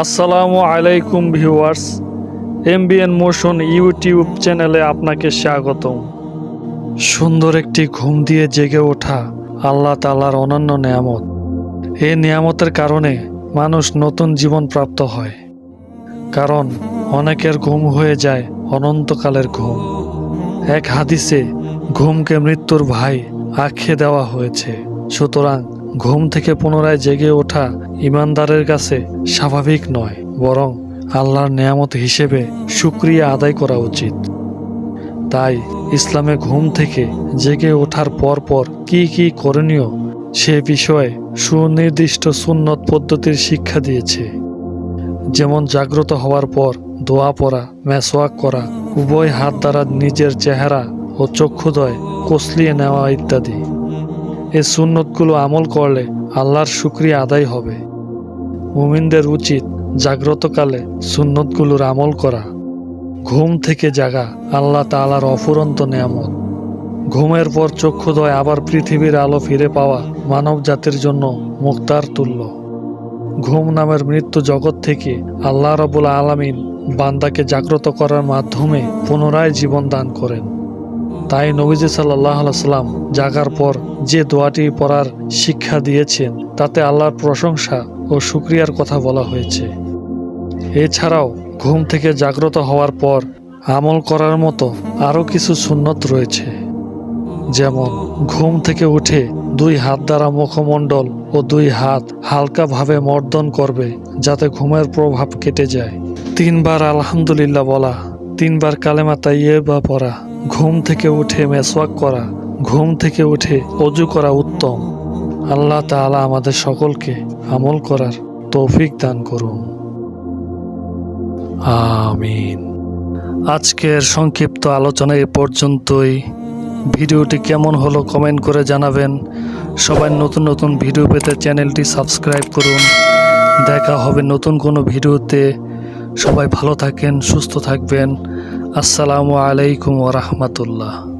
আসসালামু আলাইকুম viewers, MBN motion YouTube চ্যানেলে আপনাকে স্বাগতম। সুন্দর একটি ঘুম দিয়ে জেগে ওঠা আল্লাহ তালার অনন্য নিয়ামত। এই নিয়ামতের কারণে মানুষ নতুন জীবন প্রাপ্ত হয়। কারণ অনেকের ঘুম হয়ে যায় অনন্তকালের ঘুম। এক হাদিসে, ঘুমকে মৃত্যুর ভাই আখ্যে দেওয়া হয়েছে। সুতরাং ঘুম থেকে পুনরায় জেগে ওঠা ইমানদারের কাছে স্বাভাবিক নয়, বরং আল্লাহর নেয়ামত হিসেবে সুক্রিয়া আদায় করা উচিত। তাই ইসলামে ঘুম থেকে জেগে ওঠার পর পর কি কি করণীয় সে বিষয়ে সুনির্দিষ্ট সুন্নত পদ্ধতির শিক্ষা দিয়েছে। যেমন জাগ্রত হওয়ার পর দোয়া পড়া, মেসওয়াক করা, উভয় হাত দ্বারা নিজের চেহারা ও চক্ষুদয় কসলিয়ে নেওয়া ইত্যাদি। এ সুন্নতগুলো আমল করলে আল্লাহর শুক্রিয়া আদায় হবে। মুমিনদের উচিত জাগ্রতকালে সুন্নতগুলোর আমল করা। ঘুম থেকে জাগা আল্লাহ তাআলার অফুরন্ত নেয়ামত। ঘুমের পর চক্ষুদয় আবার পৃথিবীর আলো ফিরে পাওয়া মানব জাতির জন্য মুক্তার তুল্য। ঘুম নামের মৃত্যু জগৎ থেকে আল্লাহ রবুল আলামিন বান্দাকে জাগ্রত করার মাধ্যমে পুনরায় জীবন দান করেন। তাই নবীজি সাল্লাহ সাল্লাম জাগার পর যে দোয়াটি পড়ার শিক্ষা দিয়েছেন, তাতে আল্লাহর প্রশংসা ও শুক্রিয়ার কথা বলা হয়েছে। এছাড়াও, ঘুম থেকে জাগ্রত হওয়ার পর আমল করার মতো আরও কিছু সুন্নত রয়েছে। যেমন, ঘুম থেকে উঠে দুই হাত দ্বারা মুখমণ্ডল ও দুই হাত হালকাভাবে মর্দন করবে যাতে ঘুমের প্রভাব কেটে যায়। তিনবার আলহামদুলিল্লাহ বলা, তিনবার কালেমা তাইয়েবা পড়া, ঘুম থেকে উঠে মেসওয়াক করা, ঘুম থেকে উঠে অজু করা উত্তম। আল্লাহ তাআলা আমাদের সকলকে আমল করার তৌফিক দান করুন। আমিন। আজকের সংক্ষিপ্ত আলোচনা এ পর্যন্তই। ভিডিওটি কেমন হলো কমেন্ট করে জানাবেন। সবাই নতুন নতুন ভিডিও পেতে চ্যানেলটি সাবস্ক্রাইব করুন। দেখা হবে নতুন কোনো ভিডিওতে। সবাই ভালো থাকেন, সুস্থ থাকবেন। আসসালামু আলাইকুম ওরহমতুল্লাহ